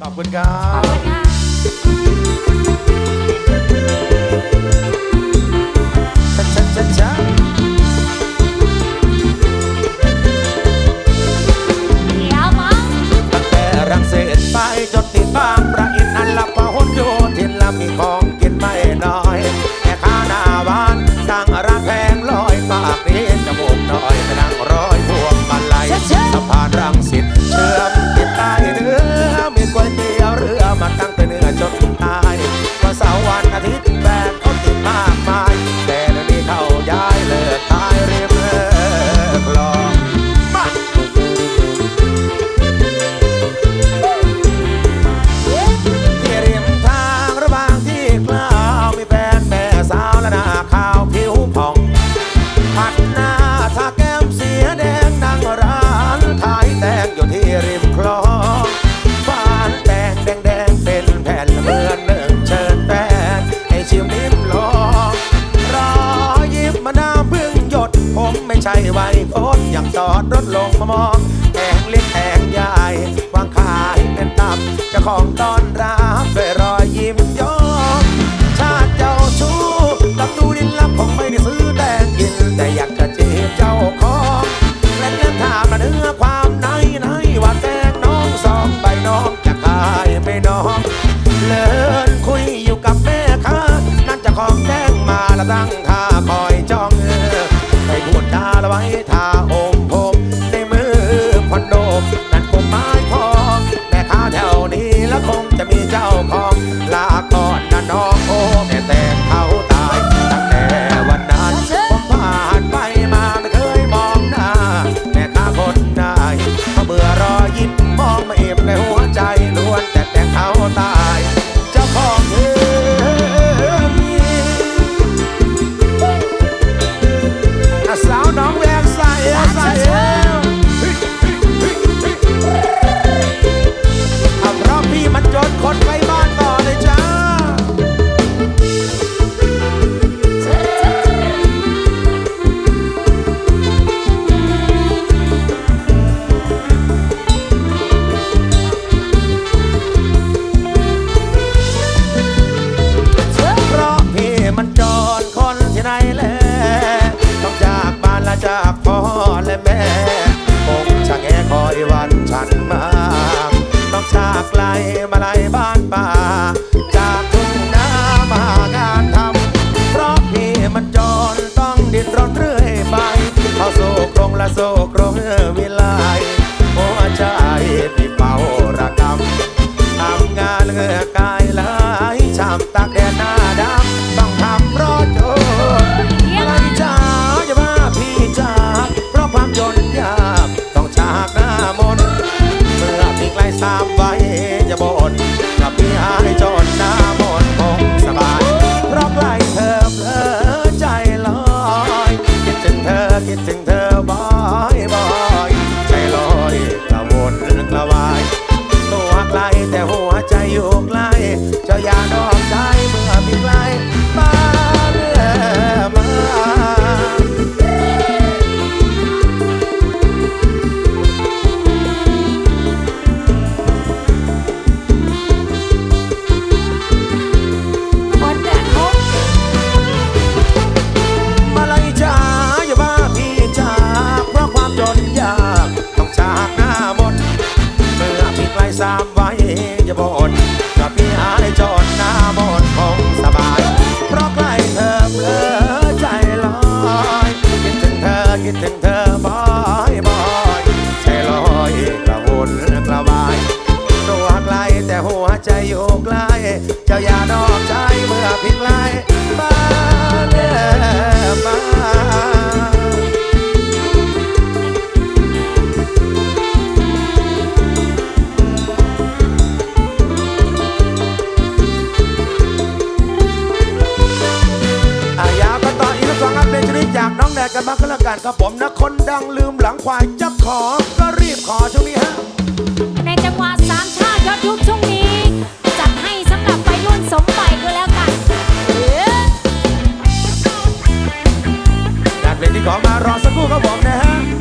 ขอบคุณครับ ขอบคุณค่ะ ลัมาไร่บ้านป่า จากทุ่งนามางานทำเพราะพี่มันจนต้องดิ้นรนเรื่อยไปเอาโศกรงละโซกลงเออ กันบ้างก็แล้วกันครับผมนะคนดังลืมหลังควายจะขอก็รีบขอช่วงนี้ฮะ ในจังหวะสามชาติยอดยุคช่วงนี้ จัดให้สำหรับไปรุ่นสมัยก็แล้วกันจานเพลงที่ขอมารอสักครู่ครับผมนะฮะ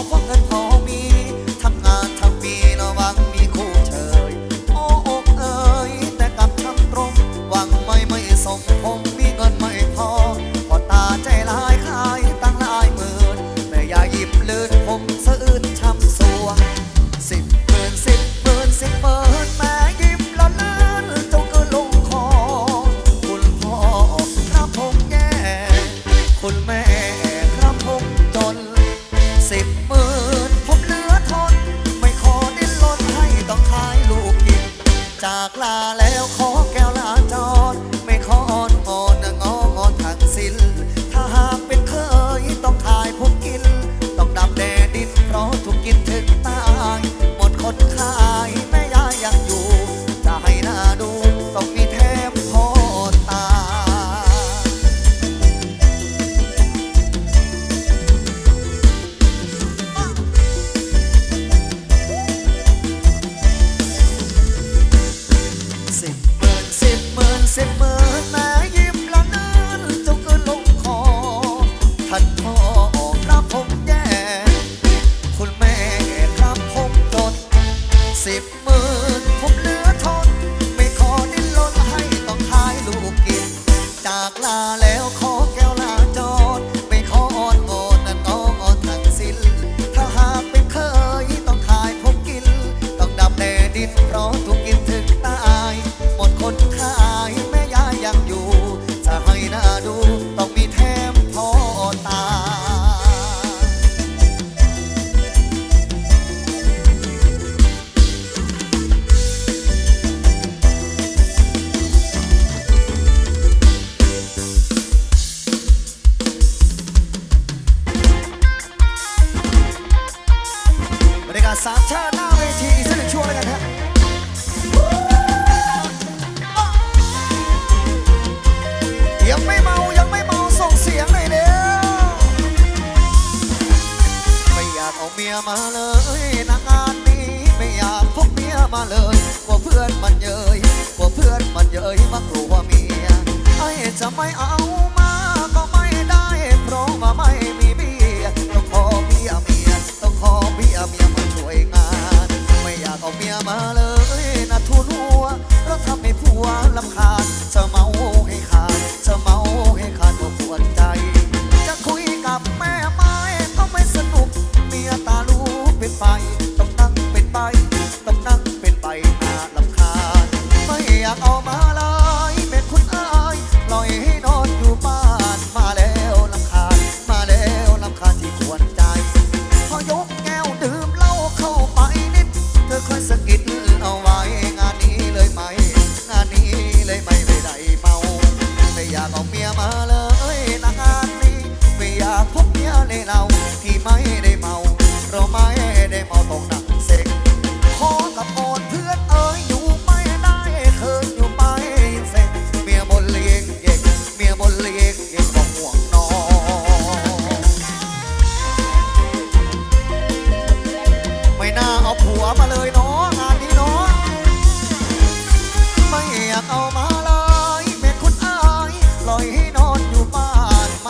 off of that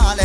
า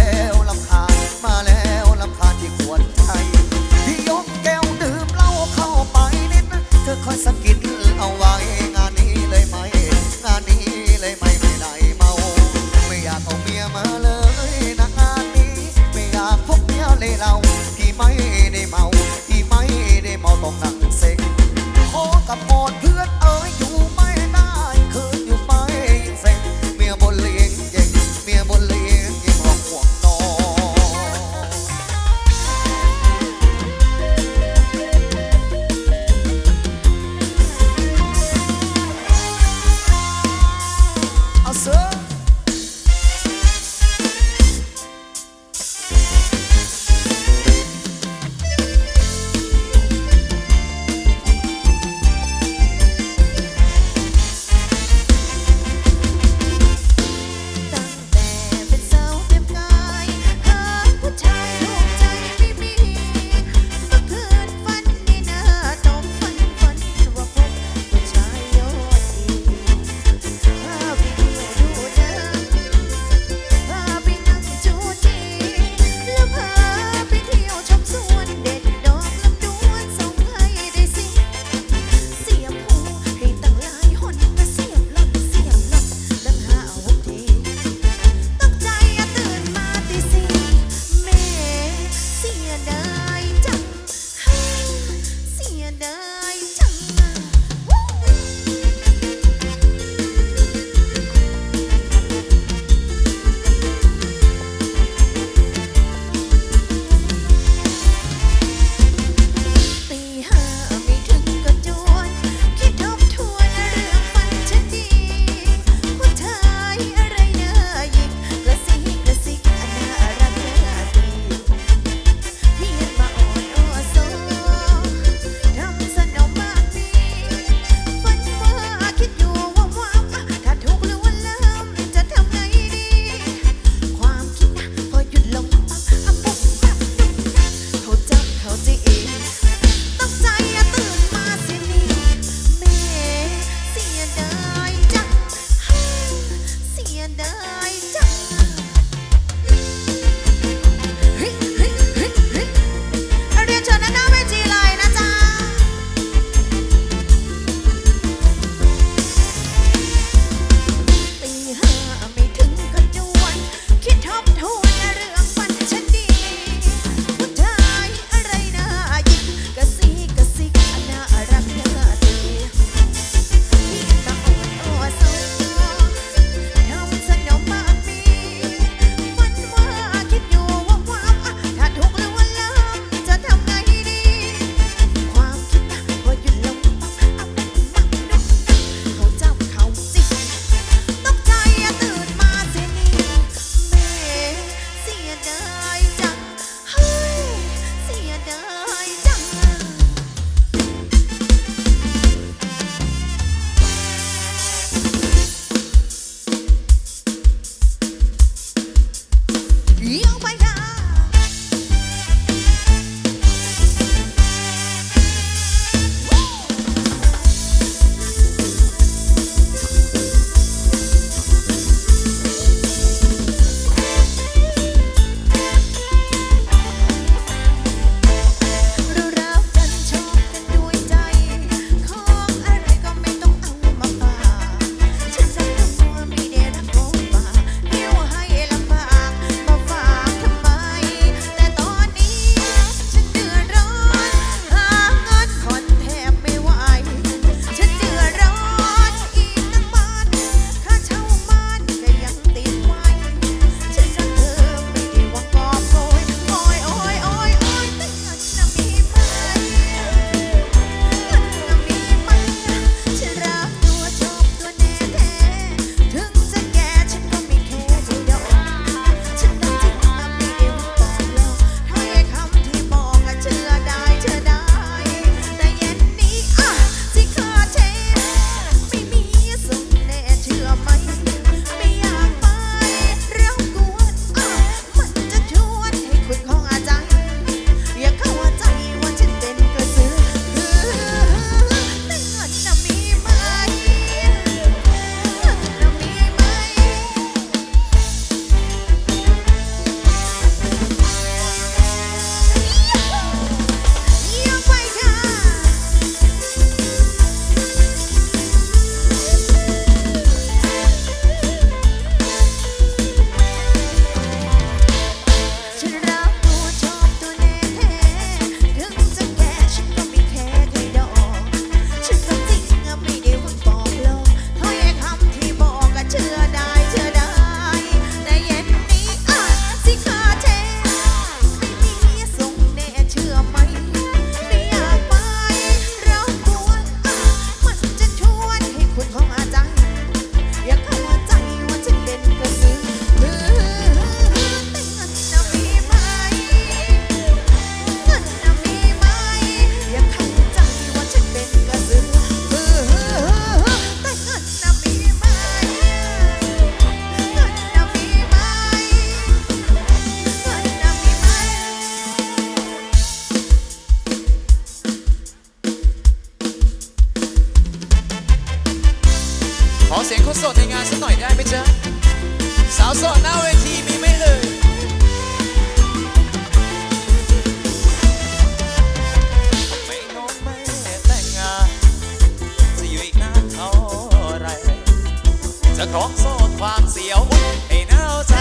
จะคล้องโซ่ความเสียวให้หนาวใจ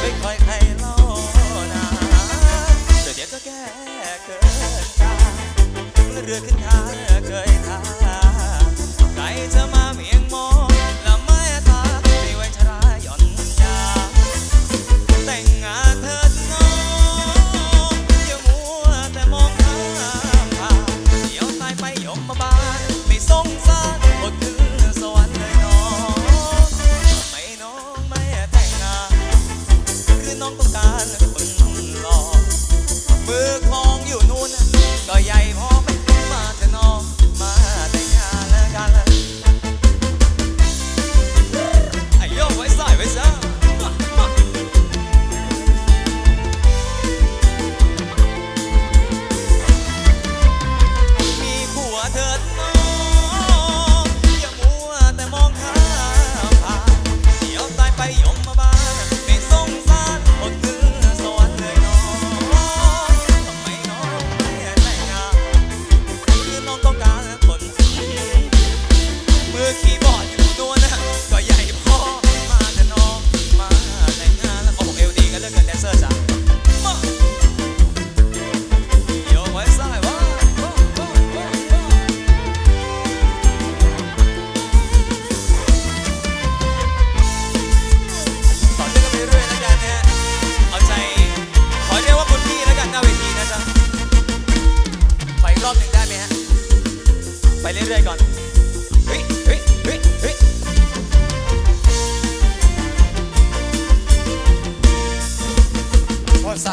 ไม่ค่อยใครเล่านาจะเดี๋ยวจะแก้เกินการเรือขึ้น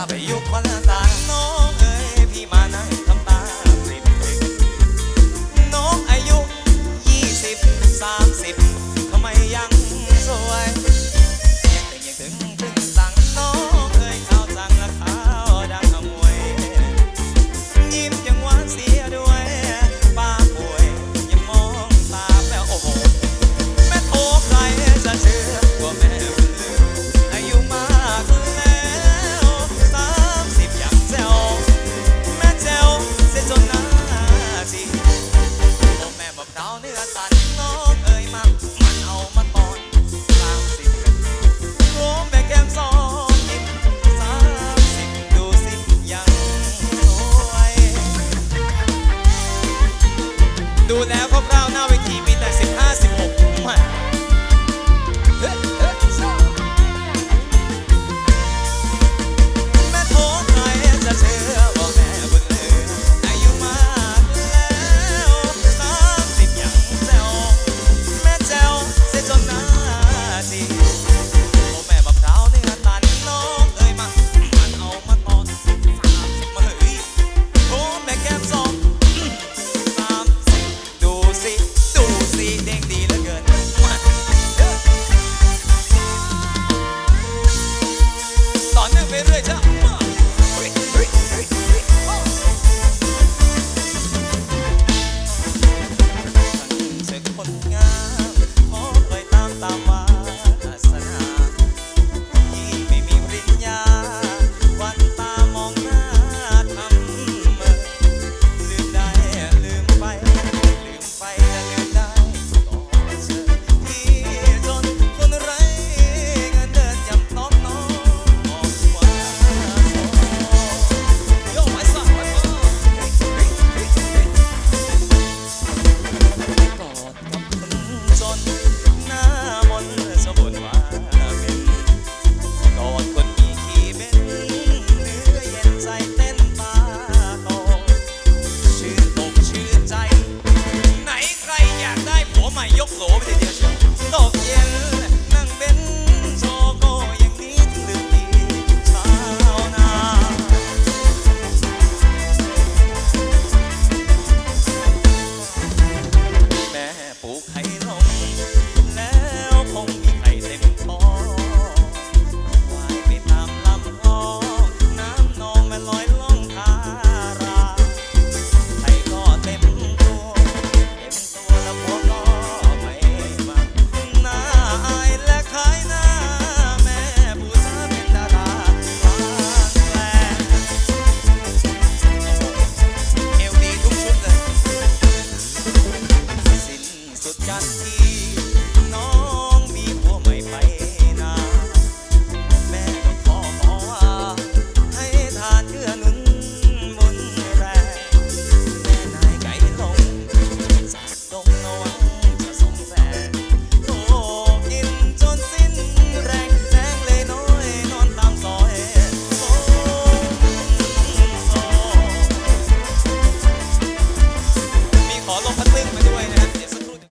没有